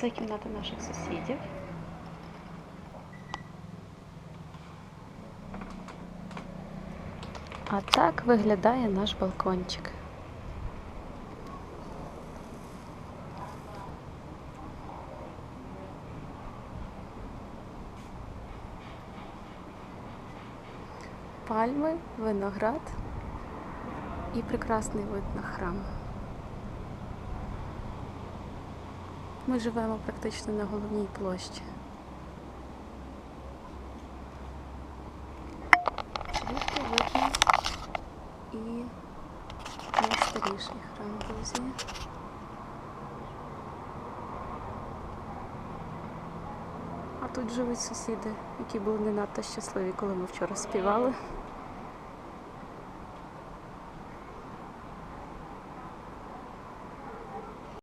Це кімната наших сусідів. А так виглядає наш балкончик. Пальми, виноград і прекрасний вид на храм. Ми живемо практично на головній площі. Звідти видно і найстаріший храм Грузії. А тут живуть сусіди, які були не надто щасливі, коли ми вчора співали.